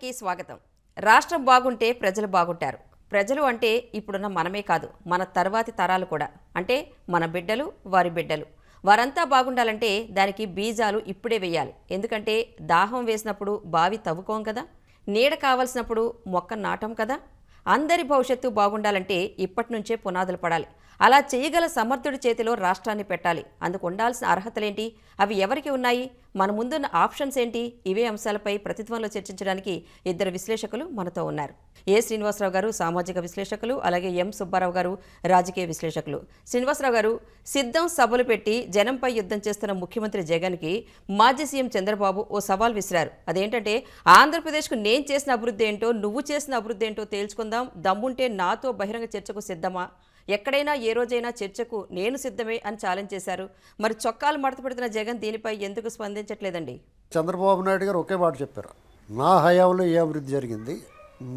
ఛానల్కి స్వాగతం. రాష్ట్రం బాగుంటే ప్రజలు బాగుంటారు. ప్రజలు అంటే ఇప్పుడున్న మనమే కాదు మన తర్వాతి తరాలు కూడా. అంటే మన బిడ్డలు వారి బిడ్డలు. వారంతా బాగుండాలంటే దానికి బీజాలు ఇప్పుడే వేయాలి. ఎందుకంటే దాహం వేసినప్పుడు బావి తవ్వుకోం కదా? నీడ కావలసినప్పుడు మొక్క నాటం కదా? అందరి భవిష్యత్తు బాగుండాలంటే ఇప్పటి నుంచే పునాదులు పడాలి. అలా చేయగల సమర్థుడి చేతిలో రాష్ట్రాన్ని పెట్టాలి. అందుకు ఉండాల్సిన అర్హతలేంటి? అవి ఎవరికి ఉన్నాయి? మన ముందున్న ఆప్షన్స్ ఏంటి? ఇవే అంశాలపై ప్రతిత్వంలో చర్చించడానికి ఇద్దరు విశ్లేషకులు మనతో ఉన్నారు. ఏ శ్రీనివాసరావు గారు సామాజిక విశ్లేషకులు? అలాగే ఎం సుబ్బారావు గారు రాజకీయ విశ్లేషకులు. శ్రీనివాసరావు గారు సిద్ధం సభలు పెట్టి జనంపై యుద్ధం చేస్తున్న ముఖ్యమంత్రి జగన్కి మాజీ సీఎం చంద్రబాబు ఓ సవాల్ విసిరారు. అదేంటంటే ఆంధ్రప్రదేశ్కు నేను చేసిన అభివృద్ధి ఏంటో నువ్వు చేసిన అభివృద్ధి ఏంటో తేల్చుకుందాం దమ్ముంటే నాతో బహిరంగ చర్చకు సిద్ధమా? ఎక్కడైనా ఏ రోజైనా చర్చకు నేను సిద్ధమే అని ఛాలెంజ్ చేశారు. మరి చొక్కాలు మడతపెడుతున్న జగన్ దీనిపై ఎందుకు స్పందించట్లేదండి? చంద్రబాబు నాయుడు గారు ఒకే మాట చెప్పారు. నా హయాంలో ఏ అభివృద్ధి జరిగింది?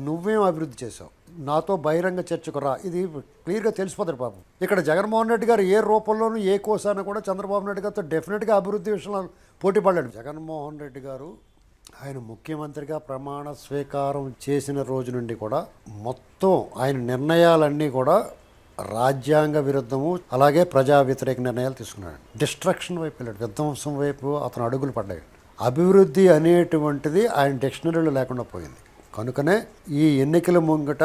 నువ్వేం అభివృద్ధి చేసావు నాతో బహిరంగ చర్చకు రా. ఇది క్లియర్గా తెలిసిపోతుంది పాపం. ఇక్కడ జగన్మోహన్ రెడ్డి గారు ఏ రూపంలోనూ ఏ కోసాన కూడా చంద్రబాబు నాయుడు గారితో డెఫినెట్గా అభివృద్ధి విషయంలో పోటీ పడ్డాడు జగన్మోహన్ రెడ్డి గారు ఆయన ముఖ్యమంత్రిగా ప్రమాణ స్వీకారం చేసిన రోజు నుండి కూడా మొత్తం ఆయన నిర్ణయాలన్నీ కూడా రాజ్యాంగ విరుద్ధము అలాగే ప్రజా వ్యతిరేక నిర్ణయాలు తీసుకున్నాడు. డిస్ట్రక్షన్ వైపు వెళ్ళాడు. విధ్వంసం వైపు అతను అడుగులు పడ్డాడు. అభివృద్ధి అనేటువంటిది ఆయన డిక్షనరీలో లేకుండా పోయింది. కనుకనే ఈ ఎన్నికల ముంగట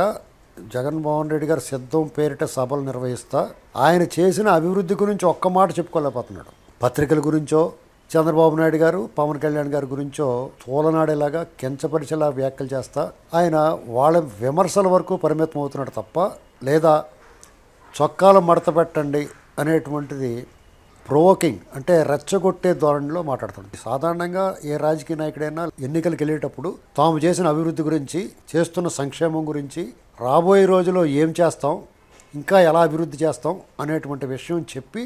జగన్మోహన్ రెడ్డి గారు సిద్ధం పేరిట సభలు నిర్వహిస్తా ఆయన చేసిన అభివృద్ధి గురించి ఒక్క మాట చెప్పుకోలేకపోతున్నాడు. పత్రికల గురించో చంద్రబాబు నాయుడు గారు పవన్ కళ్యాణ్ గారి గురించో తోలనాడేలాగా కించపరిచేలా వ్యాఖ్యలు చేస్తా ఆయన వాళ్ళ విమర్శల వరకు పరిమితం అవుతున్నాడు తప్ప లేదా చొక్కాలు మడత పెట్టండి అనేటువంటిది ప్రొవోకింగ్ అంటే రెచ్చగొట్టే ధోరణిలో మాట్లాడుతుంది సాధారణంగా ఏ రాజకీయ నాయకుడైనా ఎన్నికలకు వెళ్ళేటప్పుడు తాము చేసిన అభివృద్ధి గురించి చేస్తున్న సంక్షేమం గురించి రాబోయే రోజుల్లో ఏం చేస్తాం ఇంకా ఎలా అభివృద్ధి చేస్తాం అనేటువంటి విషయం చెప్పి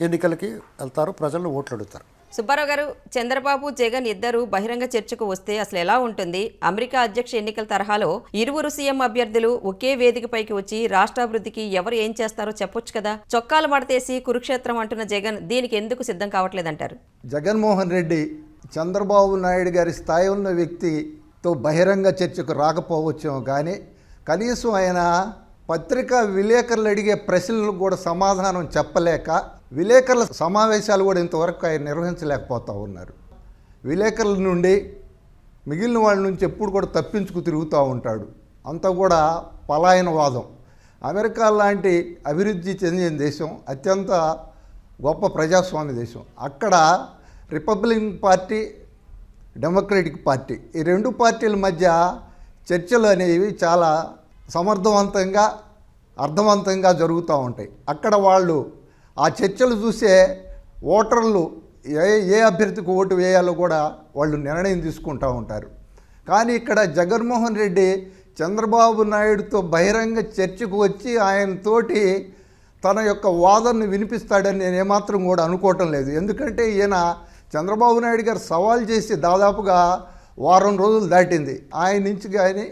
ఎన్నికలకి వెళ్తారు ప్రజలను ఓట్లు అడుగుతారు. సుబ్బారావు గారు చంద్రబాబు జగన్ ఇద్దరు బహిరంగ చర్చకు వస్తే అసలు ఎలా ఉంటుంది? అమెరికా అధ్యక్ష ఎన్నికల తరహాలో ఇరువురు సీఎం అభ్యర్థులు ఒకే వేదికపైకి వచ్చి రాష్ట్రాభివృద్ధికి ఎవరు ఏం చేస్తారో చెప్పొచ్చు కదా? చొక్కాలు మడతేసి కురుక్షేత్రం అంటున్న జగన్ దీనికి ఎందుకు సిద్ధం కావట్లేదంటారు? జగన్మోహన్ రెడ్డి చంద్రబాబు నాయుడు గారి స్థాయి ఉన్న వ్యక్తితో బహిరంగ చర్చకు రాకపోవచ్చు కానీ కనీసం ఆయన పత్రికా విలేకరులు అడిగే ప్రశ్నలకు కూడా సమాధానం చెప్పలేక విలేకరుల సమావేశాలు కూడా ఇంతవరకు ఆయన నిర్వహించలేకపోతూ ఉన్నారు. విలేకరుల నుండి మిగిలిన వాళ్ళ నుంచి ఎప్పుడు కూడా తప్పించుకు తిరుగుతూ ఉంటాడు. అంతా కూడా పలాయనవాదం అమెరికా లాంటి అభివృద్ధి చెందిన దేశం అత్యంత గొప్ప ప్రజాస్వామ్య దేశం. అక్కడ రిపబ్లికన్ పార్టీ డెమోక్రటిక్ పార్టీ. ఈ రెండు పార్టీల మధ్య చర్చలు అనేవి చాలా సమర్థవంతంగా అర్థవంతంగా జరుగుతూ ఉంటాయి. అక్కడ వాళ్ళు ఆ చర్చలు చూసే ఓటర్లు ఏ ఏ అభ్యర్థికి ఓటు వేయాలో కూడా వాళ్ళు నిర్ణయం తీసుకుంటూ ఉంటారు. కానీ ఇక్కడ జగన్మోహన్ రెడ్డి చంద్రబాబు నాయుడుతో బహిరంగ చర్చకు వచ్చి ఆయనతోటి తన యొక్క వాదనను వినిపిస్తాడని నేను ఏమాత్రం కూడా అనుకోవటం లేదు. ఎందుకంటే ఈయన చంద్రబాబు నాయుడు గారు సవాల్ చేసి దాదాపుగా వారం రోజులు దాటింది. ఆయన నుంచి కానీ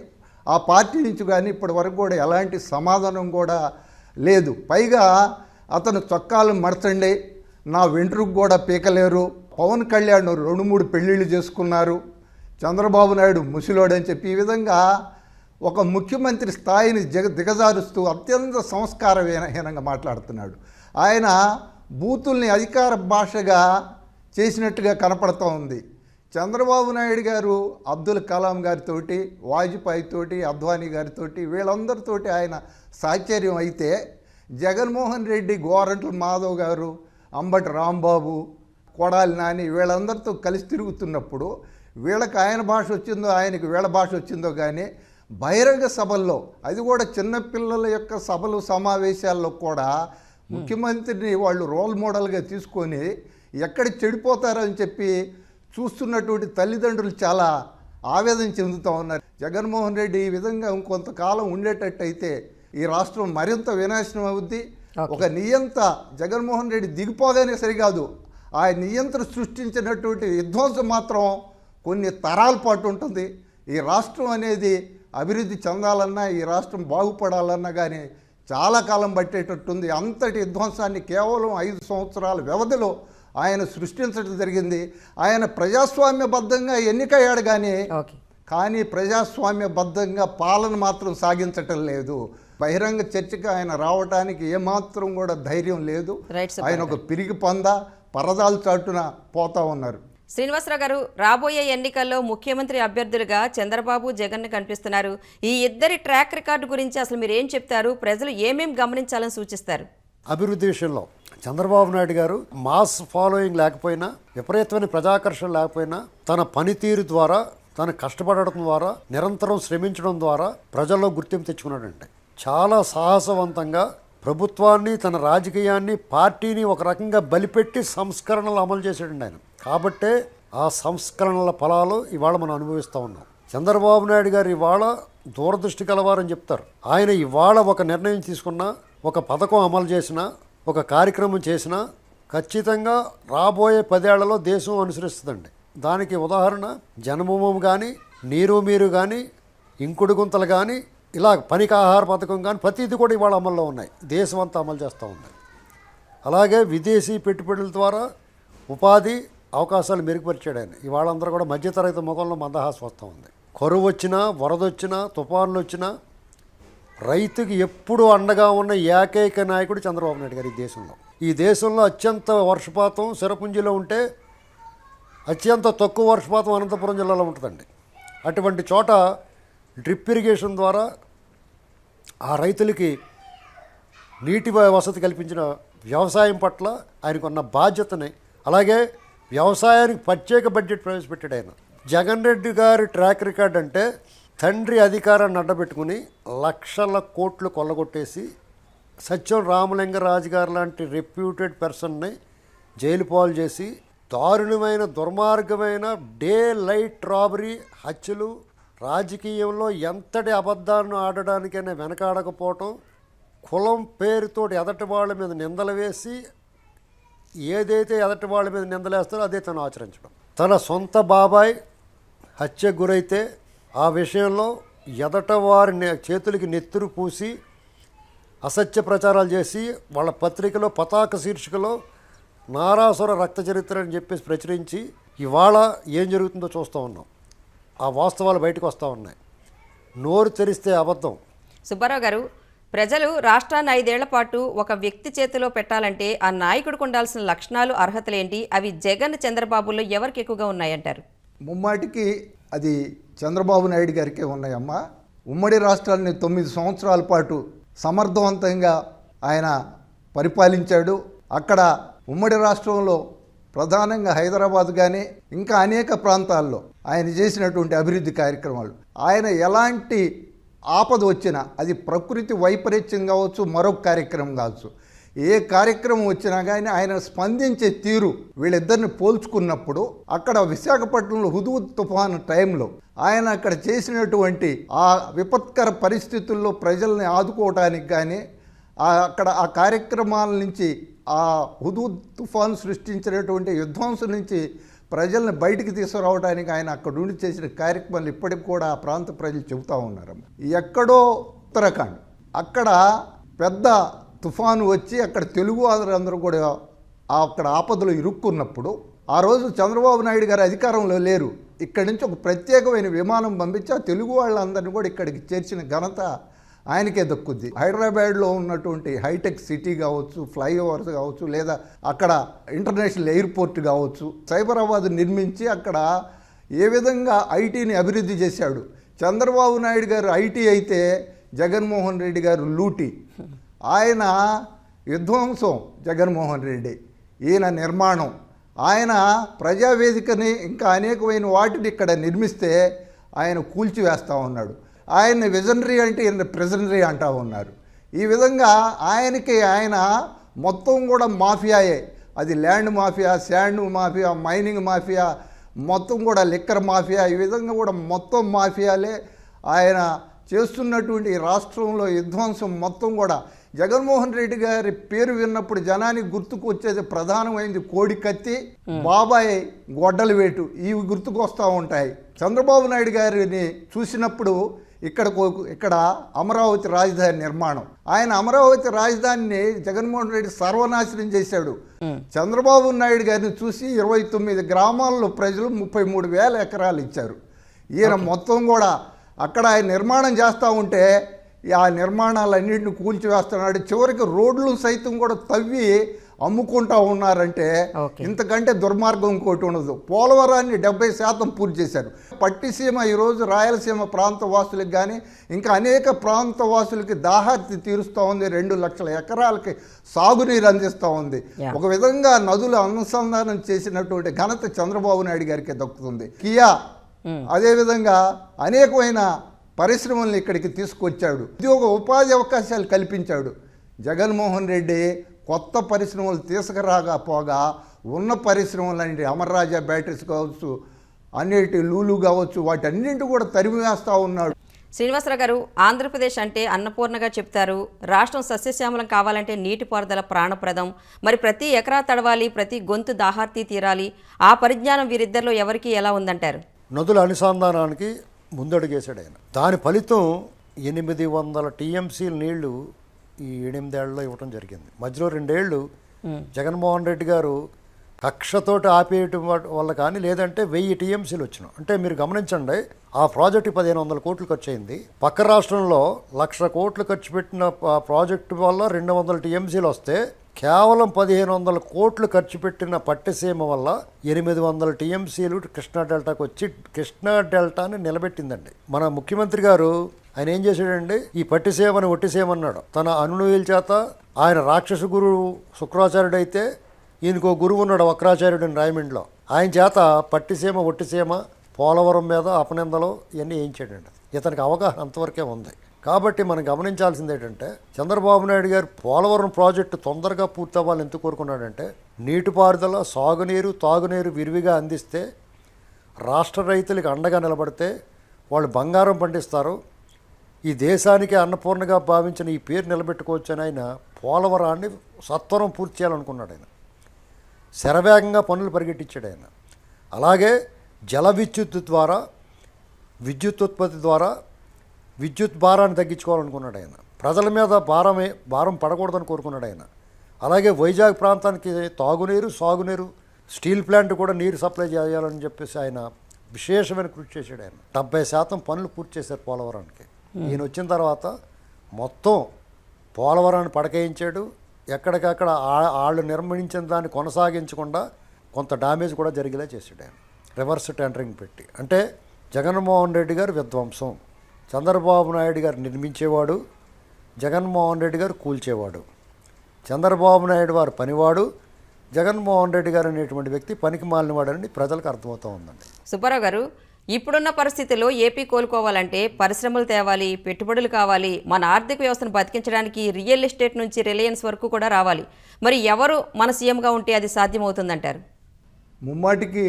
ఆ పార్టీ నుంచి కానీ ఇప్పటి వరకు కూడా ఎలాంటి సమాధానం కూడా లేదు. పైగా అతను చొక్కాలు మడచండి. నా వెంట్రుకు కూడా పీకలేరు. పవన్ కళ్యాణ్ రెండు మూడు పెళ్ళిళ్ళు చేసుకున్నారు. చంద్రబాబు నాయుడు ముసిలోడని చెప్పి ఈ విధంగా ఒక ముఖ్యమంత్రి స్థాయిని జగ దిగజారుస్తూ అత్యంత సంస్కారహీనంగా మాట్లాడుతున్నాడు. ఆయన బూతుల్ని అధికార భాషగా చేసినట్టుగా కనపడుతూ ఉంది. చంద్రబాబు నాయుడు గారు అబ్దుల్ కలాం గారితోటి వాజ్పేయి తోటి అద్వానీ గారితోటి వీళ్ళందరితోటి ఆయన సాహచర్యం అయితే జగన్మోహన్ రెడ్డి గోరంట్ల మాధవ్ గారు అంబటి రాంబాబు కొడాలి నాని వీళ్ళందరితో కలిసి తిరుగుతున్నప్పుడు వీళ్ళకి ఆయన భాష వచ్చిందో ఆయనకి వీళ్ళ భాష వచ్చిందో కానీ బహిరంగ సభల్లో అది కూడా చిన్నపిల్లల యొక్క సభలు సమావేశాల్లో కూడా ముఖ్యమంత్రిని వాళ్ళు రోల్ మోడల్గా తీసుకొని ఎక్కడ చెడిపోతారని చెప్పి చూస్తున్నటువంటి తల్లిదండ్రులు చాలా ఆవేదన చెందుతూ ఉన్నారు. జగన్మోహన్ రెడ్డి ఈ విధంగా ఇంకొంతకాలం ఉండేటట్టయితే ఈ రాష్ట్రం మరింత వినాశనం అవుద్ది. ఒక నియంత జగన్మోహన్ రెడ్డి దిగిపోగానే సరికాదు. ఆ నియంత్రణ సృష్టించినటువంటి విధ్వంసం మాత్రం కొన్ని తరాల పాటు ఉంటుంది. ఈ రాష్ట్రం అనేది అభివృద్ధి చెందాలన్నా ఈ రాష్ట్రం బాగుపడాలన్నా కానీ చాలా కాలం పట్టేటట్టుంది. అంతటి విధ్వంసాన్ని కేవలం ఐదు సంవత్సరాల వ్యవధిలో ఆయన సృష్టించడం జరిగింది. ఆయన ప్రజాస్వామ్యబద్ధంగా ఎన్నికయ్యాడు కానీ కానీ ప్రజాస్వామ్యబద్ధంగా పాలన మాత్రం సాగించటం లేదు. బహిరంగ చర్చకి ఆయన రావడానికి ఏమాత్రం కూడా ధైర్యం లేదు. ఆయన ఒక పిరిగి పొంద పరదాలు చాటున పోతా ఉన్నారు. శ్రీనివాసరావు గారు రాబోయే ఎన్నికల్లో ముఖ్యమంత్రి అభ్యర్థులుగా చంద్రబాబు జగన్ కనిపిస్తున్నారు. ఈ ఇద్దరి ట్రాక్ రికార్డు గురించి అసలు మీరు ఏం చెప్తారు? ప్రజలు ఏమేం గమనించాలని సూచిస్తారు? అభివృద్ధి విషయంలో చంద్రబాబు నాయుడు గారు మాస్ ఫాలోయింగ్ లేకపోయినా విపరీతమైన ప్రజాకర్షణ లేకపోయినా తన పనితీరు ద్వారా తను కష్టపడడం ద్వారా నిరంతరం శ్రమించడం ద్వారా ప్రజల్లో గుర్తింపు తెచ్చుకున్నాడండి చాలా సాహసవంతంగా ప్రభుత్వాన్ని తన రాజకీయాన్ని పార్టీని ఒక రకంగా బలిపెట్టి సంస్కరణలు అమలు చేశాడండి ఆయన. కాబట్టే ఆ సంస్కరణల ఫలాలు ఇవాళ మనం అనుభవిస్తూ ఉన్నాం. చంద్రబాబు నాయుడు గారు ఇవాళ దూరదృష్టి కలవారని చెప్తారు. ఆయన ఇవాళ ఒక నిర్ణయం తీసుకున్నా ఒక పథకం అమలు చేసినా ఒక కార్యక్రమం చేసినా ఖచ్చితంగా రాబోయే పదేళ్ళలో దేశం అనుసరిస్తుందండి. దానికి ఉదాహరణ జనమూమం కానీ నీరు మీరు కానీ ఇంకుడు గుంతలు కానీ ఇలా పనికి ఆహార పథకం కానీ ప్రతిదీ కూడా ఇవాళ అమల్లో ఉన్నాయి. దేశం అంతా అమలు చేస్తూ ఉంది. అలాగే విదేశీ పెట్టుబడుల ద్వారా ఉపాధి అవకాశాలు మెరుగుపరిచాడు ఇవాళ అందరూ కూడా మధ్యతరగతి ముఖంలో మందహాసం వస్తూ ఉంది. కరువు వచ్చినా వరద వచ్చినా తుఫాన్లు వచ్చినా రైతుకి ఎప్పుడు అండగా ఉన్న ఏకైక నాయకుడు చంద్రబాబు నాయుడు గారు ఈ దేశంలో. ఈ దేశంలో అత్యంత వర్షపాతం సిరపుంజిలో ఉంటే అత్యంత తక్కువ వర్షపాతం అనంతపురం జిల్లాలో ఉంటుందండి. అటువంటి చోట డ్రిప్ ఇరిగేషన్ ద్వారా ఆ రైతులకి నీటి వ- వసతి కల్పించిన వ్యవసాయం పట్ల ఆయనకున్న బాధ్యతని అలాగే వ్యవసాయానికి ప్రత్యేక బడ్జెట్ ప్రవేశపెట్టాడు ఆయన. జగన్ రెడ్డి గారి ట్రాక్ రికార్డ్ అంటే తండ్రి అధికారాన్ని అడ్డబెట్టుకుని లక్షల కోట్లు కొల్లగొట్టేసి సత్యం రామలింగరాజు గారు లాంటి రెప్యూటెడ్ పర్సన్ని జైలు పాలు చేసి దారుణమైన దుర్మార్గమైన డే లైట్ రాబరీ హత్యలు రాజకీయంలో ఎంతటి అబద్ధాలను ఆడడానికైనా వెనకాడకపోవటం కులం పేరుతోటి ఎదటి వాళ్ళ మీద నిందలు వేసి ఏదైతే ఎదటి వాళ్ళ మీద నిందలేస్తారో అదే తను ఆచరించడం. తన సొంత బాబాయ్ హత్యకు గురైతే ఆ విషయంలో ఎదట వారి చేతులకి నెత్తురు పూసి అసత్య ప్రచారాలు చేసి వాళ్ళ పత్రికలో పతాక శీర్షికలో నారాసుర రక్త చరిత్ర అని చెప్పేసి ప్రచురించి ఇవాళ ఏం జరుగుతుందో చూస్తూ ఉన్నాం. ఆ వాస్తవాలు బయటకు వస్తూ ఉన్నాయి. నోరు తెరిస్తే అబద్ధం. సుబ్బారావు గారు ప్రజలు రాష్ట్రాన్ని ఐదేళ్ళ పాటు ఒక వ్యక్తి చేతిలో పెట్టాలంటే ఆ నాయకుడికి ఉండాల్సిన లక్షణాలు అర్హతలేంటి? అవి జగన్ చంద్రబాబులో ఎవరికి ఎక్కువగా ఉన్నాయంటారు? ముమ్మాటికి అది చంద్రబాబు నాయుడు గారికే ఉన్నాయమ్మా. ఉమ్మడి రాష్ట్రాన్ని తొమ్మిది సంవత్సరాల పాటు సమర్థవంతంగా ఆయన పరిపాలించాడు. అక్కడ ఉమ్మడి రాష్ట్రంలో ప్రధానంగా హైదరాబాద్ కానీ ఇంకా అనేక ప్రాంతాల్లో ఆయన చేసినటువంటి అభివృద్ధి కార్యక్రమాలు. ఆయన ఎలాంటి ఆపద వచ్చినా అది ప్రకృతి వైపరీత్యం కావచ్చు మరొక కార్యక్రమం కావచ్చు. ఏ కార్యక్రమం వచ్చినా కానీ ఆయన స్పందించే తీరు వీళ్ళిద్దరిని పోల్చుకున్నప్పుడు అక్కడ విశాఖపట్నంలో హుదూద్ తుఫాను టైంలో ఆయన అక్కడ చేసినటువంటి ఆ విపత్కర పరిస్థితుల్లో ప్రజల్ని ఆదుకోవటానికి కానీ అక్కడ ఆ కార్యక్రమాల నుంచి ఆ హుదూద్ తుఫాను సృష్టించినటువంటి విధ్వంసం నుంచి ప్రజల్ని బయటికి తీసుకురావడానికి ఆయన అక్కడ ఉండి చేసిన కార్యక్రమాలు ఇప్పటికి కూడా ఆ ప్రాంత ప్రజలు చెబుతూ ఉన్నారు. ఎక్కడో ఉత్తరాఖండ్. అక్కడ పెద్ద తుఫాను వచ్చి అక్కడ తెలుగు వారందరూ కూడా అక్కడ ఆపదలో ఇరుక్కున్నప్పుడు ఆ రోజు చంద్రబాబు నాయుడు గారు అధికారంలో లేరు. ఇక్కడి నుంచి ఒక ప్రత్యేకమైన విమానం పంపించి ఆ తెలుగు వాళ్ళందరినీ కూడా ఇక్కడికి చేర్చిన ఘనత ఆయనకే దక్కుద్ది. హైదరాబాద్లో ఉన్నటువంటి హైటెక్ సిటీ కావచ్చు ఫ్లైఓవర్స్ కావచ్చు లేదా అక్కడ ఇంటర్నేషనల్ ఎయిర్పోర్ట్ కావచ్చు సైబరాబాద్ నిర్మించి అక్కడ ఏ విధంగా ఐటీని అభివృద్ధి చేశాడు? చంద్రబాబు నాయుడు గారు ఐటీ అయితే జగన్మోహన్ రెడ్డి గారు లూటీ. ఆయన విధ్వంసం జగన్మోహన్ రెడ్డి ఈయన నిర్మాణం. ఆయన ప్రజావేదికని ఇంకా అనేకమైన వాటిని ఇక్కడ నిర్మిస్తే ఆయన కూల్చివేస్తూ ఉన్నాడు. ఆయన విజనరీ అంటే ఈయన ప్రెజనరీ అంటా ఉన్నారు. ఈ విధంగా ఆయనకి ఆయన మొత్తం కూడా మాఫియాయే. అది land mafia sand mafia mining mafia మొత్తం కూడా లిక్కర్ మాఫియా ఈ విధంగా కూడా మొత్తం మాఫియాలే. ఆయన చేస్తున్నటువంటి ఈ రాష్ట్రంలో విధ్వంసం మొత్తం కూడా. జగన్మోహన్ రెడ్డి గారి పేరు విన్నప్పుడు జనానికి గుర్తుకు వచ్చేది ప్రధానమైనది కోడి కత్తి బాబాయ్ గొడ్డల వేటు ఇవి గుర్తుకు వస్తూ ఉంటాయి. చంద్రబాబు నాయుడు గారిని చూసినప్పుడు ఇక్కడ ఇక్కడ అమరావతి రాజధాని నిర్మాణం. ఆయన అమరావతి రాజధానిని జగన్మోహన్ రెడ్డి సర్వనాశనం చేశాడు. చంద్రబాబు నాయుడు గారిని చూసి ఇరవై తొమ్మిది గ్రామాల్లో ప్రజలు ముప్పై మూడు వేల ఎకరాలు ఇచ్చారు. ఈయన మొత్తం కూడా అక్కడ ఆయన నిర్మాణం చేస్తూ ఉంటే ఆ నిర్మాణాలన్నింటిని కూల్చివేస్తున్నాడు. చివరికి రోడ్లు సైతం కూడా తవ్వి అమ్ముకుంటా ఉన్నారంటే. ఇంతకంటే దుర్మార్గం ఇంకోటి ఉండదు. పోలవరాన్ని డెబ్బై శాతం పూర్తి చేశారు. పట్టిసీమ ఈరోజు రాయలసీమ ప్రాంత వాసులకు కానీ ఇంకా అనేక ప్రాంత వాసులకి దాహార్తి తీరుస్తూ ఉంది. రెండు లక్షల ఎకరాలకి సాగునీరు అందిస్తూ ఉంది. ఒక విధంగా నదులు అనుసంధానం చేసినటువంటి ఘనత చంద్రబాబు నాయుడు గారికి దక్కుతుంది. కియా అదేవిధంగా అనేకమైన పరిశ్రమల్ని ఇక్కడికి తీసుకొచ్చాడు. ఉద్యోగ ఉపాధి అవకాశాలు కల్పించాడు. జగన్మోహన్ రెడ్డి కొత్త పరిశ్రమలు తీసుకురాకపోగా ఉన్న పరిశ్రమలంటే అమర్రాజా బ్యాటరీస్ కావచ్చు అన్నిటి లూలు కావచ్చు వాటన్నింటి కూడా తరిమివేస్తూ ఉన్నాడు. శ్రీనివాసరావు గారు ఆంధ్రప్రదేశ్ అంటే అన్నపూర్ణగా చెప్తారు. రాష్ట్రం సస్యశ్యామలం కావాలంటే నీటిపారుదల ప్రాణప్రదం. మరి ప్రతి ఎకరా తడవాలి ప్రతి గొంతు దాహార్తి తీరాలి. ఆ పరిజ్ఞానం వీరిద్దరిలో ఎవరికి ఎలా ఉందంటారు? నదుల అనుసంధానానికి ముందడుగేశాడు ఆయన. దాని ఫలితం ఎనిమిది వందల టీఎంసీల నీళ్ళు ఈ ఎనిమిదేళ్ళలో ఇవ్వటం జరిగింది. మధ్యలో రెండేళ్ళు జగన్మోహన్ రెడ్డి గారు కక్షతోటి ఆపేయటం వల్ల కానీ లేదంటే వెయ్యి టీఎంసీలు వచ్చినాయి. అంటే మీరు గమనించండి ఆ ప్రాజెక్టు పదిహేను వందల కోట్లు ఖర్చు అయింది పక్క రాష్ట్రంలో లక్ష కోట్లు ఖర్చు పెట్టిన ప్రాజెక్టు వల్ల రెండు వందల టీఎంసీలు వస్తే కేవలం పదిహేను వందల కోట్లు ఖర్చు పెట్టిన పట్టిసీమ వల్ల ఎనిమిది వందల టీఎంసీలు కృష్ణా డెల్టాకు వచ్చి కృష్ణా డెల్టాని నిలబెట్టిందండి. మన ముఖ్యమంత్రి గారు ఆయన ఏం చేశాడండి? ఈ పట్టిసీమని ఒట్టిసీమన్నాడు. తన అనునయుల చేత ఆయన రాక్షస గురువు శుక్రాచార్యుడైతే ఈయనకో గురువు ఉన్నాడు వక్రాచార్యుడు అని రాయమండ్రిలో. ఆయన చేత పట్టిసీమ ఒట్టిసీమ పోలవరం మీద అపనిందలు ఇవన్నీ వేయించాడండి. ఇతనికి అవగాహన అంతవరకే ఉంది. కాబట్టి మనం గమనించాల్సింది ఏంటంటే చంద్రబాబు నాయుడు గారు పోలవరం ప్రాజెక్టు తొందరగా పూర్తవ్వాలని ఎందుకు కోరుకున్నాడంటే నీటిపారుదల సాగునీరు తాగునీరు విరివిగా అందిస్తే రాష్ట్ర రైతులకు అండగా నిలబడితే వాళ్ళు బంగారం పండిస్తారు. ఈ దేశానికి అన్నపూర్ణగా భావించిన ఈ పేరు నిలబెట్టుకోవచ్చు అని ఆయన పోలవరాన్ని సత్వరం పూర్తి చేయాలనుకున్నాడు ఆయన. శరవేగంగా పనులు పరిగెట్టించాడు ఆయన. అలాగే జల విద్యుత్ ద్వారా విద్యుత్ ఉత్పత్తి ద్వారా విద్యుత్ భారాన్ని తగ్గించుకోవాలనుకున్నాడు ఆయన. ప్రజల మీద భారమే భారం పడకూడదని కోరుకున్నాడు ఆయన. అలాగే వైజాగ్ ప్రాంతానికి తాగునీరు సాగునీరు స్టీల్ ప్లాంట్ కూడా నీరు సప్లై చేయాలని చెప్పేసి ఆయన విశేషమైన కృషి చేశాడు ఆయన. డెబ్బై శాతం పనులు పూర్తి చేశారు పోలవరానికి. ఈయన వచ్చిన తర్వాత మొత్తం పోలవరాన్ని పడకేయించాడు. ఎక్కడికక్కడ వాళ్ళు నిర్మించిన దాన్ని కొనసాగించకుండా కొంత డ్యామేజ్ కూడా జరిగేలా చేశాడు ఆయన. రివర్స్ టెండరింగ్ పెట్టి. అంటే జగన్మోహన్ రెడ్డి గారు విధ్వంసం. చంద్రబాబు నాయుడు గారు నిర్మించేవాడు జగన్మోహన్ రెడ్డి గారు కూల్చేవాడు. చంద్రబాబు నాయుడు వారు పనివాడు జగన్మోహన్ రెడ్డి గారు అనేటువంటి వ్యక్తి పనికి మాలినవాడని ప్రజలకు అర్థమవుతూ ఉందండి. సుబ్బారావు గారు ఇప్పుడున్న పరిస్థితుల్లో ఏపీ కోలుకోవాలంటే పరిశ్రమలు తేవాలి పెట్టుబడులు కావాలి మన ఆర్థిక వ్యవస్థను బతికించడానికి రియల్ ఎస్టేట్ నుంచి రిలయన్స్ వరకు కూడా రావాలి. మరి ఎవరు మన సీఎంగా ఉంటే అది సాధ్యమవుతుందంటారు? ముమ్మాటికి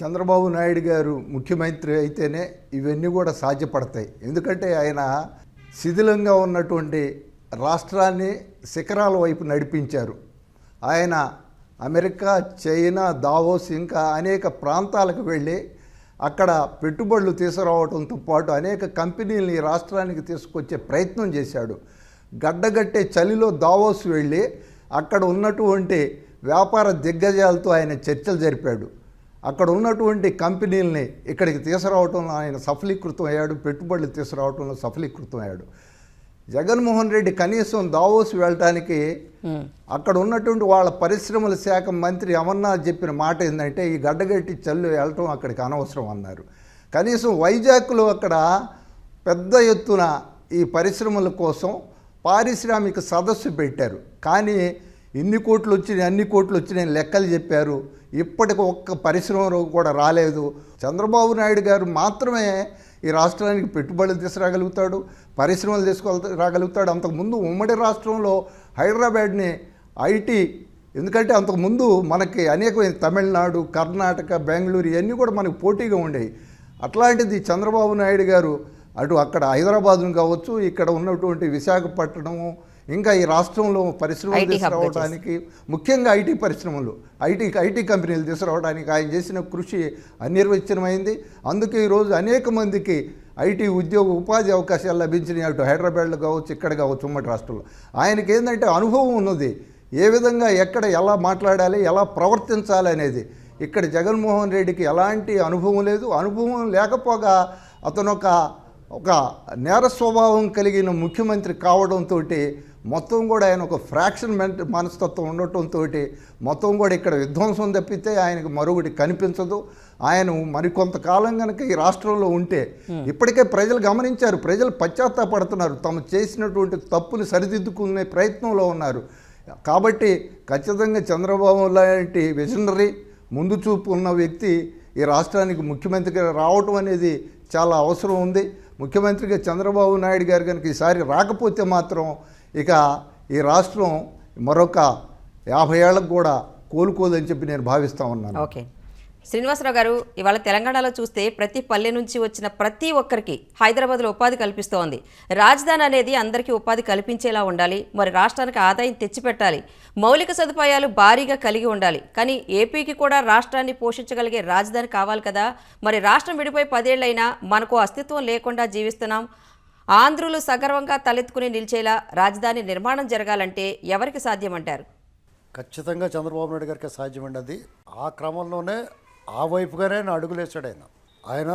చంద్రబాబు నాయుడు గారు ముఖ్యమంత్రి అయితేనే ఇవన్నీ కూడా సాధ్యపడతాయి. ఎందుకంటే ఆయన శిథిలంగా ఉన్నటువంటి రాష్ట్రాన్ని శిఖరాల వైపు నడిపించారు. ఆయన అమెరికా చైనా దావోస్ ఇంకా అనేక ప్రాంతాలకు వెళ్ళి అక్కడ పెట్టుబడులు తీసుకురావడంతో పాటు అనేక కంపెనీలని రాష్ట్రానికి తీసుకొచ్చే ప్రయత్నం చేశాడు. గడ్డగట్టే చలిలో దావోస్ వెళ్ళి అక్కడ ఉన్నటువంటి వ్యాపార దిగ్గజాలతో ఆయన చర్చలు జరిపాడు. అక్కడ ఉన్నటువంటి కంపెనీలని ఇక్కడికి తీసుకురావటంలో ఆయన సఫలీకృతం అయ్యాడు పెట్టుబడులు తీసుకురావటంలో సఫలీకృతం అయ్యాడు. జగన్మోహన్ రెడ్డి కనీసం దావోస్ వెళ్ళటానికి అక్కడ ఉన్నటువంటి వాళ్ళ పరిశ్రమల శాఖ మంత్రి అమర్నాథ్ చెప్పిన మాట ఏంటంటే ఈ గడ్డగట్టి చల్లు వెళ్ళటం అక్కడికి అనవసరం అన్నారు. కనీసం వైజాగ్లో అక్కడ పెద్ద ఎత్తున ఈ పరిశ్రమల కోసం పారిశ్రామిక సదస్సు పెట్టారు. కానీ ఇన్ని కోట్లు వచ్చినాయి అన్ని కోట్లు వచ్చినాయి లెక్కలు చెప్పారు. ఇప్పటికి ఒక్క పరిశ్రమ కూడా రాలేదు. చంద్రబాబు నాయుడు గారు మాత్రమే ఈ రాష్ట్రానికి పెట్టుబడులు తీసుకురాగలుగుతాడు పరిశ్రమలు తీసుకు రాగలుగుతాడు. అంతకుముందు ఉమ్మడి రాష్ట్రంలో హైదరాబాద్ని ఐటీ ఎందుకంటే అంతకుముందు మనకి అనేకమైన తమిళనాడు కర్ణాటక బెంగళూరు ఇవన్నీ కూడా మనకు పోటీగా ఉండేవి. అట్లాంటిది చంద్రబాబు నాయుడు గారు అటు అక్కడ హైదరాబాద్ను కావచ్చు ఇక్కడ ఉన్నటువంటి విశాఖపట్నము ఇంకా ఈ రాష్ట్రంలో పరిశ్రమలు తీసుకురావడానికి ముఖ్యంగా ఐటీ పరిశ్రమలు ఐటీ ఐటీ కంపెనీలు తీసుకురావడానికి ఆయన చేసిన కృషి అనిర్వచనమైంది. అందుకే ఈరోజు అనేక మందికి ఐటీ ఉద్యోగ ఉపాధి అవకాశాలు లభించినాయి అటు హైదరాబాద్లో కావచ్చు ఇక్కడ కావచ్చు ఉమ్మడి రాష్ట్రంలో. ఆయనకి ఏంటంటే అనుభవం ఉన్నది. ఏ విధంగా ఎక్కడ ఎలా మాట్లాడాలి ఎలా ప్రవర్తించాలి అనేది. ఇక్కడ జగన్మోహన్ రెడ్డికి ఎలాంటి అనుభవం లేదు. అనుభవం లేకపోగా అతను ఒక ఒక నేర స్వభావం కలిగిన ముఖ్యమంత్రి కావడంతో మొత్తం కూడా ఆయన ఒక ఫ్రాక్షన్ మెంట్ మనస్తత్వం ఉండటంతో మొత్తం కూడా ఇక్కడ విధ్వంసం తప్పితే ఆయనకు మరొకటి కనిపించదు. ఆయన మరికొంతకాలం కనుక ఈ రాష్ట్రంలో ఉంటే ఇప్పటికే ప్రజలు గమనించారు ప్రజలు పశ్చాత్తాపడుతున్నారు తాము చేసినటువంటి తప్పులు సరిదిద్దుకునే ప్రయత్నంలో ఉన్నారు. కాబట్టి ఖచ్చితంగా చంద్రబాబు లాంటి విజనరీ ముందు చూపు ఉన్న వ్యక్తి ఈ రాష్ట్రానికి ముఖ్యమంత్రిగా రావటం అనేది చాలా అవసరం ఉంది. ముఖ్యమంత్రిగా చంద్రబాబు నాయుడు గారు కనుక ఈసారి రాకపోతే మాత్రం ఇక ఈ రాష్ట్రం మరొక యాభై ఏళ్ళకు కూడా కోలుకోదని చెప్పి నేను భావిస్తా ఉన్నాను. ఓకే. శ్రీనివాసరావు గారు ఇవాళ తెలంగాణలో చూస్తే ప్రతి పల్లె నుంచి వచ్చిన ప్రతి ఒక్కరికి హైదరాబాద్లో ఉపాధి కల్పిస్తోంది. రాజధాని అనేది అందరికీ ఉపాధి కల్పించేలా ఉండాలి మరి రాష్ట్రానికి ఆదాయం తెచ్చిపెట్టాలి. మౌలిక సదుపాయాలు భారీగా కలిగి ఉండాలి. కానీ ఏపీకి కూడా రాష్ట్రాన్ని పోషించగలిగే రాజధాని కావాలి కదా. మరి రాష్ట్రం విడిపోయి పదేళ్ళైనా మనకు అస్తిత్వం లేకుండా జీవిస్తున్నాం. ఆంధ్రులు సగర్వంగా తలెత్తుకుని నిలిచేలా రాజధాని నిర్మాణం జరగాలంటే ఎవరికి సాధ్యమంటారు? ఖచ్చితంగా చంద్రబాబు నాయుడు గారికి సాధ్యమండి అది. ఆ క్రమంలోనే ఆ వైపుగానే ఆయన అడుగులేశాడు ఆయన. ఆయన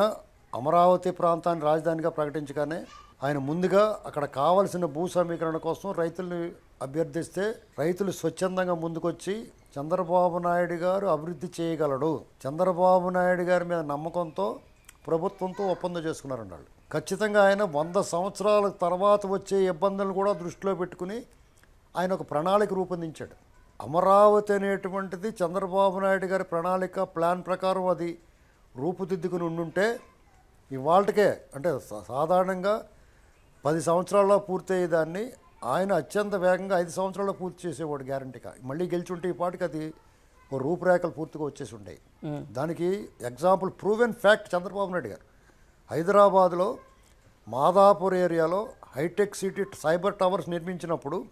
అమరావతి ప్రాంతాన్ని రాజధానిగా ప్రకటించగానే ఆయన ముందుగా అక్కడ కావలసిన భూ సమీకరణ కోసం రైతుల్ని అభ్యర్థిస్తే రైతులు స్వచ్ఛందంగా ముందుకొచ్చి చంద్రబాబు నాయుడు గారు అభివృద్ధి చేయగలడు. చంద్రబాబు నాయుడు గారి మీద నమ్మకంతో ప్రభుత్వంతో ఒప్పందం చేసుకున్నారన్నాడు ఖచ్చితంగా ఆయన వంద సంవత్సరాల తర్వాత వచ్చే ఇబ్బందులను కూడా దృష్టిలో పెట్టుకుని ఆయన ఒక ప్రణాళిక రూపొందించాడు. అమరావతి అనేటువంటిది చంద్రబాబు నాయుడు గారి ప్రణాళిక ప్లాన్ ప్రకారం అది రూపుదిద్దుకుని ఉండుంటే ఇవాళకే అంటే సాధారణంగా పది సంవత్సరాల్లో పూర్తయ్యేదాన్ని ఆయన అత్యంత వేగంగా ఐదు సంవత్సరాల్లో పూర్తి చేసేవాడు గ్యారంటీగా. మళ్ళీ గెలిచి ఉంటే ఈ పాటికి అది రూపురేఖలు పూర్తిగా వచ్చేసి ఉంటాయి దానికి example proven fact Chandrababu Naidu garu. హైదరాబాద్లో మాదాపూర్ ఏరియాలో హైటెక్ సిటీ సైబర్ టవర్స్ నిర్మించినప్పుడు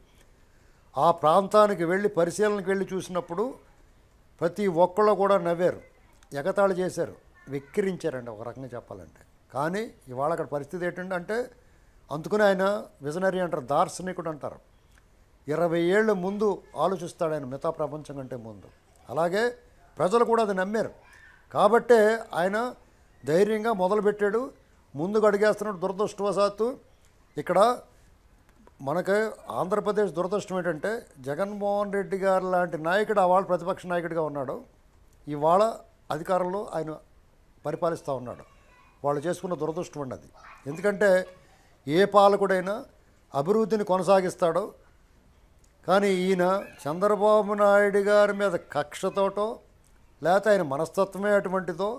ఆ ప్రాంతానికి వెళ్ళి పరిశీలనకి వెళ్ళి చూసినప్పుడు ప్రతి ఒక్కళ్ళు కూడా నవ్వారు. ఎగతాళి చేశారు. వెక్కిరించారండి ఒక రకంగా చెప్పాలంటే. కానీ ఇవాళ అక్కడ పరిస్థితి ఏంటంటే అంటే అందుకని ఆయన విజనరీ అంటారు దార్శనికుడు అంటారు. ఇరవై ఏళ్ళ ముందు ఆలోచిస్తాడు ఆయన మిగతా ప్రపంచం కంటే ముందు. అలాగే ప్రజలు కూడా అది నమ్మారు. కాబట్టే ఆయన ధైర్యంగా మొదలుపెట్టాడు. ముందుకు అడిగేస్తున్నాడు దురదృష్టవశాత్తు ఇక్కడ మనకు ఆంధ్రప్రదేశ్ దురదృష్టం ఏంటంటే జగన్మోహన్ రెడ్డి గారు లాంటి నాయకుడు ఆ వాళ్ళ ప్రతిపక్ష నాయకుడిగా ఉన్నాడు. ఇవాళ అధికారంలో ఆయన పరిపాలిస్తూ ఉన్నాడు. వాళ్ళు చేసుకున్న దురదృష్టం అండి అది. ఎందుకంటే ఏ పాలకుడైనా అభివృద్ధిని కొనసాగిస్తాడో. కానీ ఈయన చంద్రబాబు నాయుడు గారి మీద కక్షతోటో లేకపోతే ఆయన మనస్తత్వమే అటువంటిదో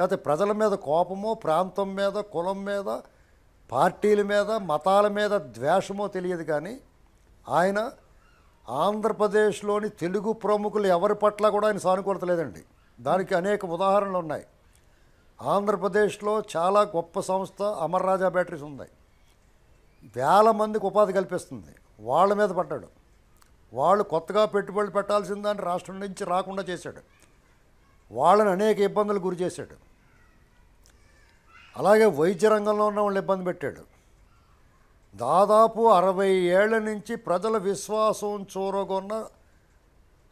లేకపోతే ప్రజల మీద కోపమో ప్రాంతం మీద కులం మీద పార్టీల మీద మతాల మీద ద్వేషమో తెలియదు కానీ ఆయన ఆంధ్రప్రదేశ్లోని తెలుగు ప్రముఖులు ఎవరి పట్ల కూడా ఆయన సానుకూలత లేదండి. దానికి అనేక ఉదాహరణలు ఉన్నాయి. ఆంధ్రప్రదేశ్లో చాలా గొప్ప సంస్థ అమర్ రాజా బ్యాటరీస్ ఉన్నాయి. వేల మందికి ఉపాధి కల్పిస్తుంది. వాళ్ళ మీద పడ్డాడు. వాళ్ళు కొత్తగా పెట్టుబడులు పెట్టాల్సిందని రాష్ట్రం నుంచి రాకుండా చేశాడు. వాళ్ళని అనేక ఇబ్బందులు గురి చేశాడు. అలాగే వైద్య రంగంలో ఉన్న వాళ్ళు ఇబ్బంది పెట్టాడు. దాదాపు అరవై ఏళ్ళ నుంచి ప్రజల విశ్వాసం చూరగొన్న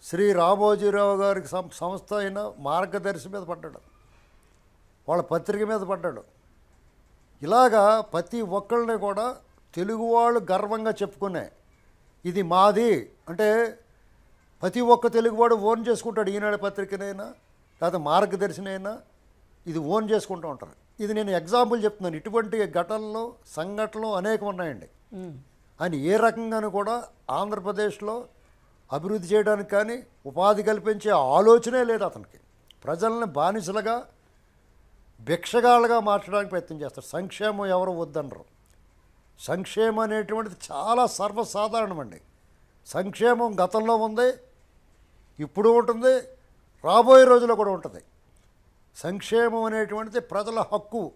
శ్రీ రామోజీరావు గారికి సం- సంస్థ అయిన మార్గదర్శి మీద పడ్డాడు. వాళ్ళ పత్రిక మీద పడ్డాడు. ఇలాగా ప్రతి ఒక్కళ్ళని కూడా తెలుగు వాళ్ళు గర్వంగా చెప్పుకునే ఇది మాది అంటే ప్రతి ఒక్క తెలుగువాడు ఓన్ చేసుకుంటాడు ఈనాడు పత్రికనైనా. లేదా మార్గదర్శనైనా ఇది ఓన్ చేసుకుంటూ ఉంటారు. ఇది నేను ఎగ్జాంపుల్ చెప్తున్నాను. ఇటువంటి ఘటనలు సంఘటనలు అనేకం ఉన్నాయండి. ఆయన ఏ రకంగానూ కూడా ఆంధ్రప్రదేశ్లో అభివృద్ధి చేయడానికి కానీ ఉపాధి కల్పించే ఆలోచనే లేదు అతనికి. ప్రజల్ని బానిసలుగా భిక్షగాళ్ళగా మార్చడానికి ప్రయత్నం చేస్తారు. సంక్షేమం ఎవరు వద్దనరు. సంక్షేమం అనేటువంటిది చాలా సర్వసాధారణమండి సంక్షేమం గతంలో ఉంది ఇప్పుడు ఉంటుంది రాబోయే రోజుల్లో కూడా ఉంటుంది. సంక్షేమం అనేటువంటిది ప్రజల హక్కు.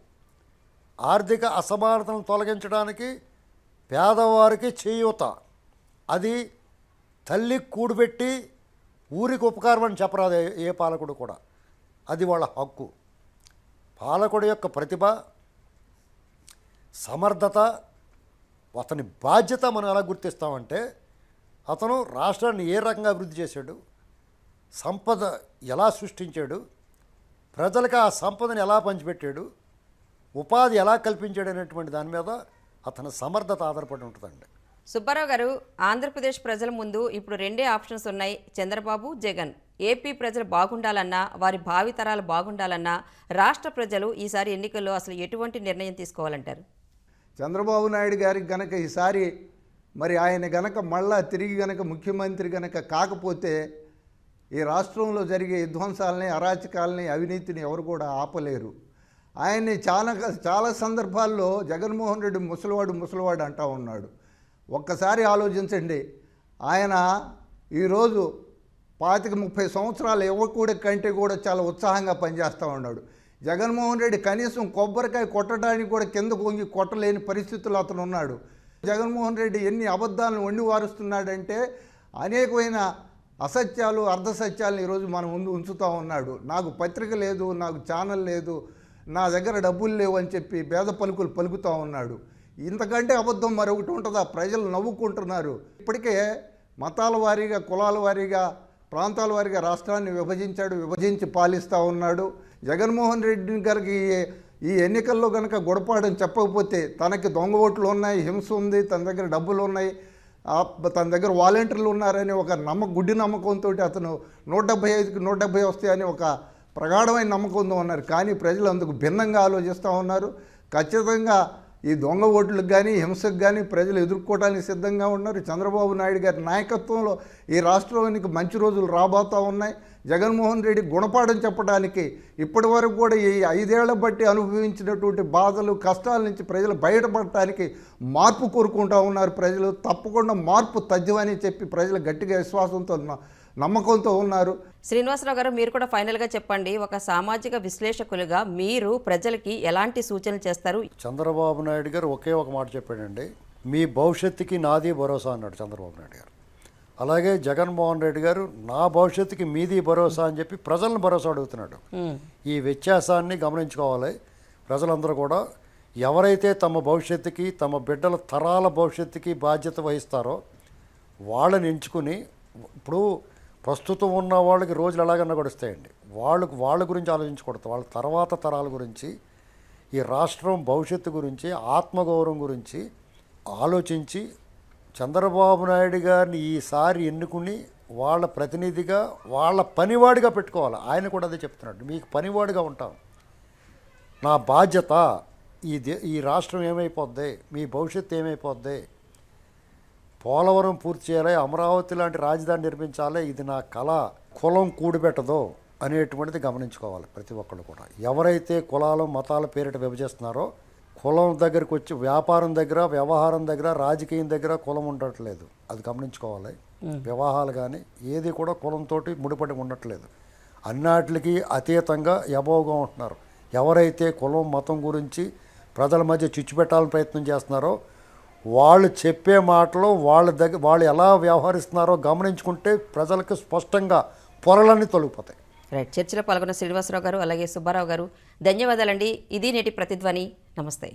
ఆర్థిక అసమానతలను తొలగించడానికి పేదవారికి చేయూత. అది తల్లి కూడుబెట్టి ఊరికి ఉపకారం అని చెప్పరాదు ఏ- పాలకుడు కూడా. అది వాళ్ళ హక్కు. పాలకుడు యొక్క ప్రతిభ సమర్థత అతని బాధ్యత మనం ఎలా గుర్తిస్తామంటే అతను రాష్ట్రాన్ని ఏ రకంగా అభివృద్ధి చేశాడు సంపద ఎలా సృష్టించాడు? ప్రజలకు ఆ సంపదను ఎలా పంచిపెట్టాడు? ఉపాధి ఎలా కల్పించాడు అనేటువంటి దాని మీద అతని సమర్థత ఆధారపడి ఉంటుందండి. సుబ్బారావు గారు ఆంధ్రప్రదేశ్ ప్రజల ముందు ఇప్పుడు రెండే ఆప్షన్స్ ఉన్నాయి. చంద్రబాబు జగన్. ఏపీ ప్రజలు బాగుండాలన్నా వారి భావితరాలు బాగుండాలన్నా రాష్ట్ర ప్రజలు ఈసారి ఎన్నికల్లో అసలు ఎటువంటి నిర్ణయం తీసుకోవాలంటారు? చంద్రబాబు నాయుడు గారికి గనక ఈసారి మరి ఆయన గనక మళ్ళా తిరిగి గనక ముఖ్యమంత్రి గనక కాకపోతే ఈ రాష్ట్రంలో జరిగే విధ్వంసాలని అరాచకాలని అవినీతిని ఎవరు కూడా ఆపలేరు. ఆయన్ని చాలా చాలా సందర్భాల్లో జగన్మోహన్ రెడ్డి ముసలివాడు ముసలివాడు అంటూ ఉన్నాడు. ఒక్కసారి ఆలోచించండి. ఆయన ఈరోజు పాతిక ముప్పై సంవత్సరాల యువకుడి కంటే కూడా చాలా ఉత్సాహంగా పనిచేస్తూ ఉన్నాడు. జగన్మోహన్ రెడ్డి కనీసం కొబ్బరికాయ కొట్టడానికి కూడా కింద కొంగి కొట్టలేని పరిస్థితులు అతను ఉన్నాడు. జగన్మోహన్ రెడ్డి ఎన్ని అబద్ధాలను వండి వారుస్తున్నాడంటే అనేకమైన అసత్యాలు అర్ధసత్యాలను ఈరోజు మన ముందు ఉంచుతూ ఉన్నాడు. నాకు పత్రిక లేదు నాకు ఛానల్ లేదు నా దగ్గర డబ్బులు లేవు అని చెప్పి పేద పలుకులు పలుకుతూ ఉన్నాడు. ఇంతకంటే అబద్ధం మరొకటి ఉంటుందా? ప్రజలు నవ్వుకుంటున్నారు. ఇప్పటికే మతాల వారీగా కులాల వారీగా ప్రాంతాల వారీగా రాష్ట్రాన్ని విభజించాడు విభజించి పాలిస్తూ ఉన్నాడు. జగన్మోహన్ రెడ్డి గారికి ఈ- ఎన్నికల్లో కనుక గుడపాడని చెప్పకపోతే తనకి దొంగ ఓట్లు ఉన్నాయి హింస ఉంది తన దగ్గర డబ్బులు ఉన్నాయి. తన దగ్గర వాలంటీర్లు ఉన్నారని ఒక నమ్మక గుడ్డి నమ్మకంతో అతను నూట డెబ్బై ఐదుకి నూట డెబ్బై వస్తాయని ఒక ప్రగాఢమైన నమ్మకంతో ఉన్నారు. కానీ ప్రజలు అందుకు భిన్నంగా ఆలోచిస్తూ ఉన్నారు. ఖచ్చితంగా ఈ దొంగ ఓట్లకు కానీ హింసకు కానీ ప్రజలు ఎదుర్కోవడానికి సిద్ధంగా ఉన్నారు. చంద్రబాబు నాయుడు గారి నాయకత్వంలో ఈ రాష్ట్రానికి మంచి రోజులు రాబోతూ ఉన్నాయి. జగన్మోహన్ రెడ్డి గుణపాఠం చెప్పడానికి ఇప్పటి వరకు కూడా ఈ ఐదేళ్ళ బట్టి అనుభవించినటువంటి బాధలు కష్టాల నుంచి ప్రజలు బయటపడటానికి మార్పు కోరుకుంటూ ఉన్నారు. ప్రజలు తప్పకుండా మార్పు తథ్యమని చెప్పి ప్రజలు గట్టిగా విశ్వాసంతో నమ్మకంతో ఉన్నారు. శ్రీనివాసరావు గారు మీరు కూడా ఫైనల్గా చెప్పండి. ఒక సామాజిక విశ్లేషకులుగా మీరు ప్రజలకి ఎలాంటి సూచనలు చేస్తారు? చంద్రబాబు నాయుడు గారు ఒకే ఒక మాట చెప్పాడండి. మీ భవిష్యత్తుకి నాది భరోసా అన్నాడు చంద్రబాబు నాయుడు గారు. అలాగే జగన్మోహన్ రెడ్డి గారు నా భవిష్యత్తుకి మీది భరోసా అని చెప్పి ప్రజలను భరోసా అడుగుతున్నాడు. ఈ వ్యత్యాసాన్ని గమనించుకోవాలి. ప్రజలందరూ కూడా ఎవరైతే తమ భవిష్యత్తుకి తమ బిడ్డల తరాల భవిష్యత్తుకి బాధ్యత వహిస్తారో వాళ్ళని ఎంచుకుని ఇప్పుడు ప్రస్తుతం ఉన్న వాళ్ళకి రోజులు ఎలాగన్నా గడుస్తాయండి. వాళ్ళకు వాళ్ళ గురించి ఆలోచించకూడదు. వాళ్ళ తర్వాత తరాల గురించి ఈ రాష్ట్రం భవిష్యత్తు గురించి ఆత్మగౌరవం గురించి ఆలోచించి చంద్రబాబు నాయుడు గారిని ఈసారి ఎన్నుకుని వాళ్ళ ప్రతినిధిగా వాళ్ళ పనివాడిగా పెట్టుకోవాలి. ఆయన కూడా అదే చెప్తున్నాడు. మీకు పనివాడిగా ఉంటాం. నా బాధ్యత ఈ దే ఈ రాష్ట్రం ఏమైపోద్ది? మీ భవిష్యత్తు ఏమైపోద్ది? పోలవరం పూర్తి చేయాలి. అమరావతి లాంటి రాజధాని నిర్మించాలి. ఇది నా కళ. కులం కూడిపెట్టదో అనేటువంటిది గమనించుకోవాలి ప్రతి ఒక్కళ్ళు కూడా. ఎవరైతే కులాలు మతాల పేరిట విభజిస్తున్నారో కులం దగ్గరికి వచ్చి వ్యాపారం దగ్గర వ్యవహారం దగ్గర రాజకీయం దగ్గర కులం ఉండట్లేదు. అది గమనించుకోవాలి. వివాహాలు కానీ ఏది కూడా కులంతో ముడిపడి ఉండట్లేదు. అన్నిటికి అతీతంగా యభోగా ఉంటున్నారు ఎవరైతే కులం మతం గురించి ప్రజల మధ్య చిచ్చు పెట్టాలని ప్రయత్నం చేస్తున్నారో వాళ్ళు చెప్పే మాటలు వాళ్ళ దగ్గర వాళ్ళు ఎలా వ్యవహరిస్తున్నారో గమనించుకుంటే ప్రజలకు స్పష్టంగా పొరలన్నీ తొలగిపోతాయి. రైట్. చర్చలో పాల్గొన్న శ్రీనివాసరావు గారు అలాగే సుబ్బారావు గారు ధన్యవాదాలండి. ఇది నేటి ప్రతిధ్వని. నమస్తే.